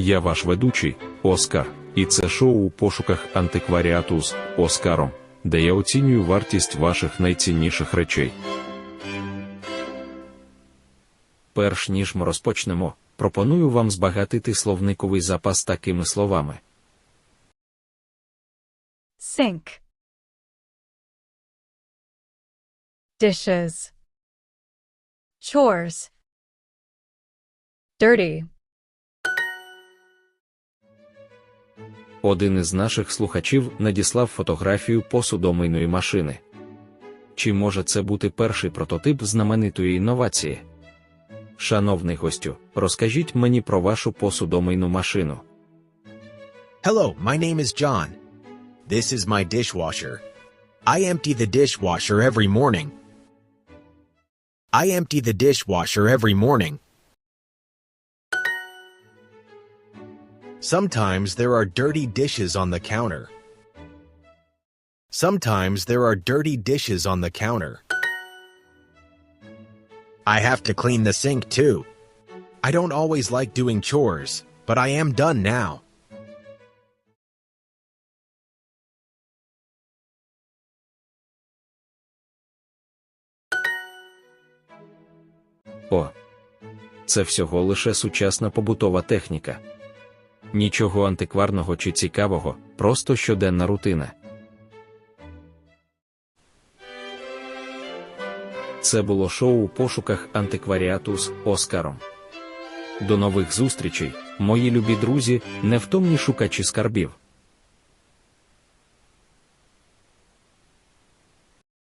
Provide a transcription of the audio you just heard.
Я ваш ведучий, Оскар, і це шоу у пошуках антикваріату з Оскаром, де я оцінюю вартість ваших найцінніших речей. Перш ніж ми розпочнемо, пропоную вам збагатити словниковий запас такими словами: sink. Dishes. Chores. Dirty один із наших слухачів надіслав фотографію посудомийної машини. Чи може це бути перший прототип знаменитої інновації? Шановний гостю, розкажіть мені про вашу посудомийну машину. Hello, my name is John. This is my dishwasher. I empty the dishwasher every morning. I empty the dishwasher every morning. Sometimes there are dirty dishes on the counter. Sometimes there are dirty dishes on the counter. I have to clean the sink too. I don't always like doing chores, but I am done now. О, це всього лише сучасна побутова техніка. Нічого антикварного чи цікавого, просто щоденна рутина. Це було шоу у пошуках антикваріату з Оскаром. До нових зустрічей, мої любі друзі, невтомні шукачі скарбів.